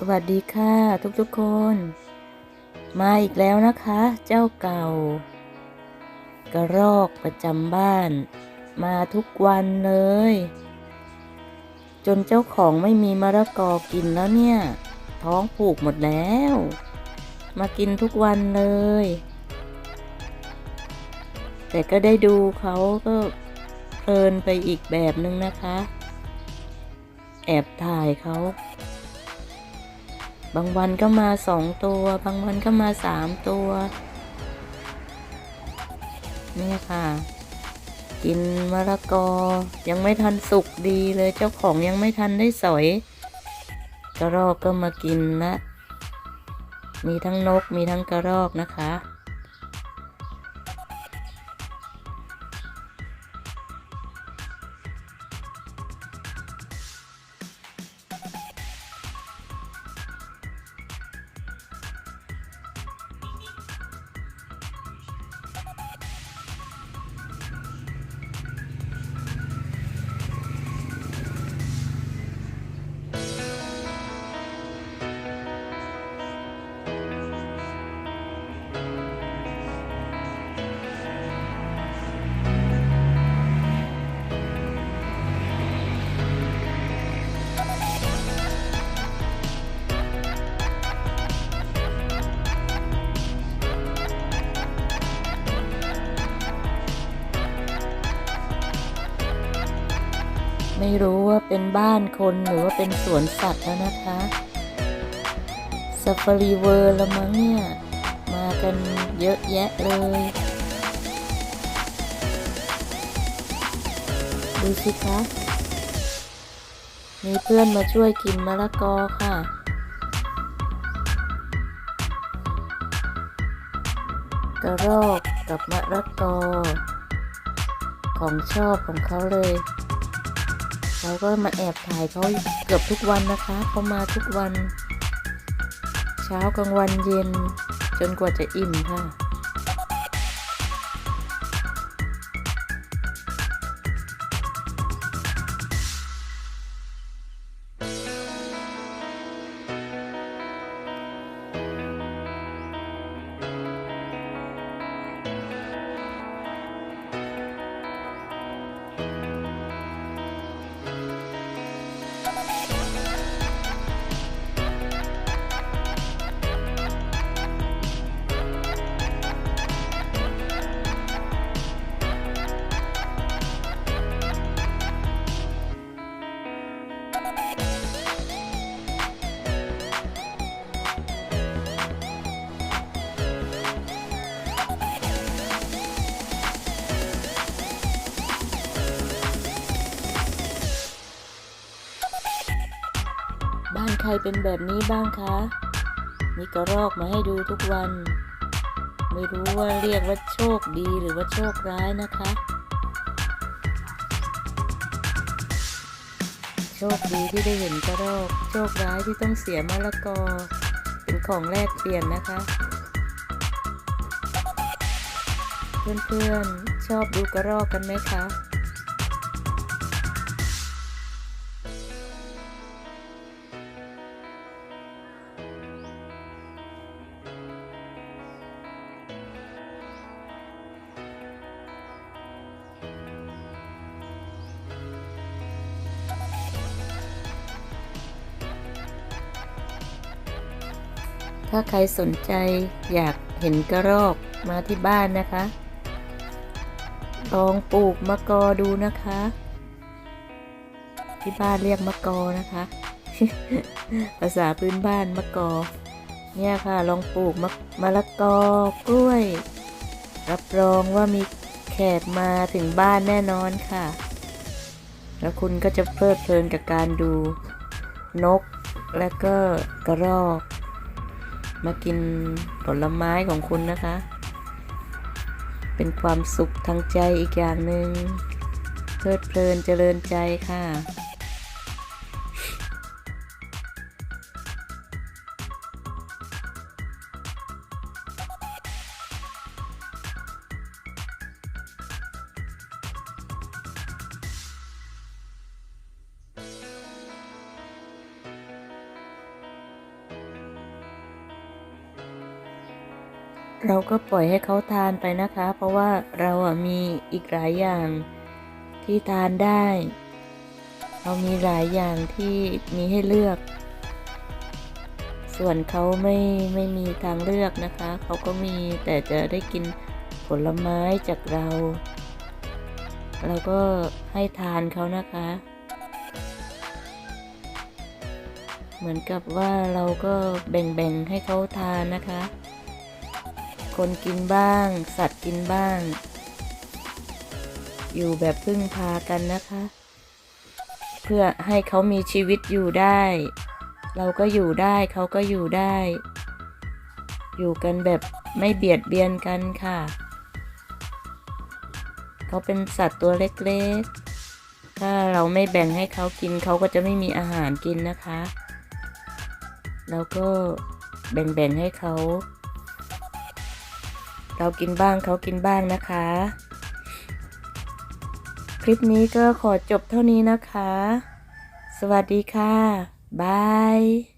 สวัสดีค่ะทุกๆคน มาอีกแล้วนะคะ เจ้าเก่า กระรอกประจำบ้าน มาทุกวันเลย จนเจ้าของไม่มีมะระกอกินแล้วเนี่ย ท้องผูกหมดแล้ว มากินทุกวันเลย แต่ก็ได้ดูเขาก็เพลินไปอีกแบบนึงนะคะ แอบถ่ายเขา บางวันก็มาสองตัว บางวันก็มาสามตัว นี่ค่ะ กินมะละกอ ยังไม่ทันสุกดีเลยเจ้าของยังไม่ทันได้สอยกระรอกก็มากินละมีทั้งนกมีทั้งกระรอกนะคะ ไม่รู้ว่าเป็นบ้านคนหรือว่าเป็นสวนสัตว์แล้วนะคะซ a ฟารีเวิร์ละมั้งเนี่ย มากันเยอะแยะเลย ดูสิคะ มีเพื่อนมาช่วยกินมะละกอค่ะกระรอกกับมะละกอ ของชอบของเขาเลย เราก็มาแอบถ่ายเขาเกือบทุกวันนะคะเขามาทุกวัน เช้ากลางวันเย็นจนกว่าจะอิ่มค่ะานใครเป็นแบบนี้บ้างคะ มีกระรอกมาให้ดูทุกวัน ไม่รู้ว่าเรียกว่าโชคดีหรือว่าโชคร้ายนะคะ โชคดีที่ได้เห็นกระรอก โชคร้ายที่ต้องเสียมะละกอ เป็นของแลกเปลี่ยนนะคะ เพื่อนๆชอบดูกระรอกกันไหมคะ ถ้าใครสนใจอยากเห็นกระรอกมาที่บ้านนะคะ ลองปลูกมะกอดูนะคะ ที่บ้านเรียกมะกอนะคะ ภาษาพื้นบ้านมะกอ เนี่ยค่ะลองปลูกมะมะละกอกล้วย รับรองว่ามีแขกมาถึงบ้านแน่นอนค่ะ แล้วคุณก็จะเพลิดเพลินกับการดูนกและก็กระรอก มากินผลไม้ของคุณนะคะ เป็นความสุขทางใจอีกอย่างหนึง่งเพลิดเพลินเจริญใจค่ะ เราก็ปล่อยให้เขาทานไปนะคะ เพราะว่าเราอะมีอีกหลายอย่างที่ทานได้ เรามีหลายอย่างที่มีให้เลือก ส่วนเขาไม่ไม่มีทางเลือกนะคะ เขาก็มีแต่จะได้กินผลไม้จากเรา เราก็ให้ทานเขานะคะ เหมือนกับว่าเราก็แบ่งๆให้เขาทานนะคะ คนกินบ้าง สัตว์กินบ้าง อยู่แบบพึ่งพากันนะคะ เพื่อให้เขามีชีวิตอยู่ได้ เราก็อยู่ได้เขาก็อยู่ได้ อยู่กันแบบไม่เบียดเบียนกันค่ะ เขาเป็นสัตว์ตัวเล็กๆ ถ้าเราไม่แบ่งให้เขากินเขาก็จะไม่มีอาหารกินนะคะเราก็แบ่งๆให้เขา เขากินบ้างเขากินบ้างนะคะ คลิปนี้ก็ขอจบเท่านี้นะคะ สวัสดีค่ะ บาย